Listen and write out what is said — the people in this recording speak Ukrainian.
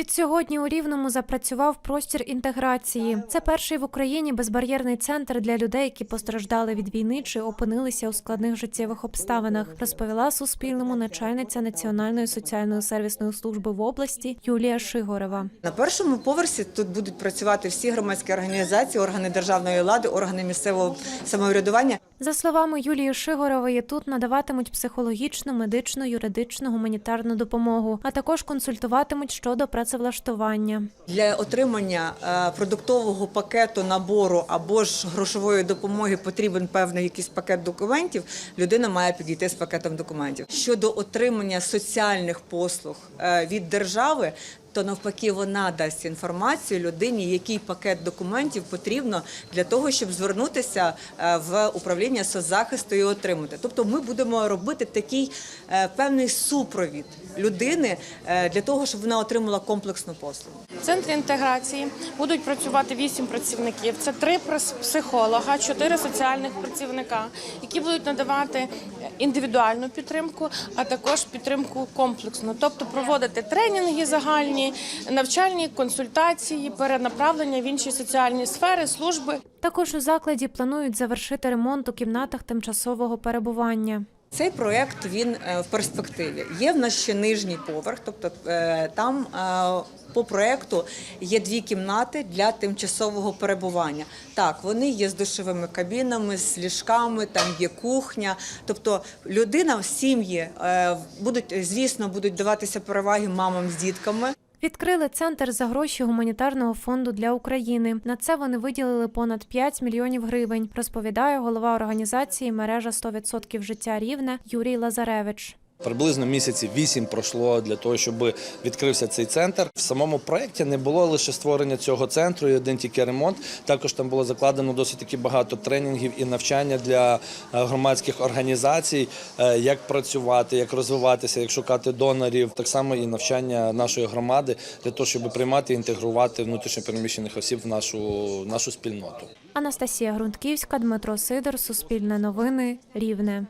Відсьогодні у Рівному запрацював простір інтеграції. Це перший в Україні безбар'єрний центр для людей, які постраждали від війни чи опинилися у складних життєвих обставинах, розповіла Суспільному начальниця Національної соціальної сервісної служби в області Юлія Шигорева. На першому поверсі тут будуть працювати всі громадські організації, органи державної влади, органи місцевого самоврядування. За словами Юлії Шигорової, тут надаватимуть психологічну, медичну, юридичну, гуманітарну допомогу, а також консультуватимуть щодо працевлаштування. Для отримання е, продуктового пакету набору або ж грошової допомоги потрібен певний якийсь пакет документів. Людина має підійти з пакетом документів. Щодо отримання соціальних послуг е, від держави. То навпаки вона дасть інформацію людині, який пакет документів потрібно для того, щоб звернутися е, в управління соцзахисту і отримати. Тобто, ми будемо робити такий е, певний супровід людини е, для того, щоб вона отримала комплексну послугу. В центрі інтеграції будуть працювати вісім працівників. Це три психолога, чотири соціальних працівника, які будуть надавати індивідуальну підтримку, а також підтримку комплексну, тобто проводити тренінги загальні, навчальні консультації, перенаправлення в інші соціальні сфери, служби. Також у закладі планують завершити ремонт у кімнатах тимчасового перебування. Цей проект він е, в перспективі. Є в нас ще нижній поверх, тобто е, там е, по проекту є дві кімнати для тимчасового перебування. Так, вони є з душовими кабінами, з ліжками, там є кухня. Тобто людина в сім'ї будуть, звісно, будуть даватися переваги мамам з дітками. Відкрили центр за гроші гуманітарного фонду для України. На це вони виділили понад 5 мільйонів гривень. Розповідає голова організації мережа 100% життя рівне Юрій Лазаревич. Приблизно місяців вісім пройшло для того, щоб відкрився цей центр. В самому проєкті не було лише створення цього центру і один тільки ремонт. Також там було закладено досить таки багато тренінгів і навчання для е, громадських організацій, е, як працювати, як розвиватися, як шукати донорів. Так само і навчання нашої громади для того, щоб приймати і інтегрувати внутрішньопереміщених осіб в нашу, нашу спільноту. Анастасія Грунтківська, Дмитро Сидор, Суспільне новини, Рівне.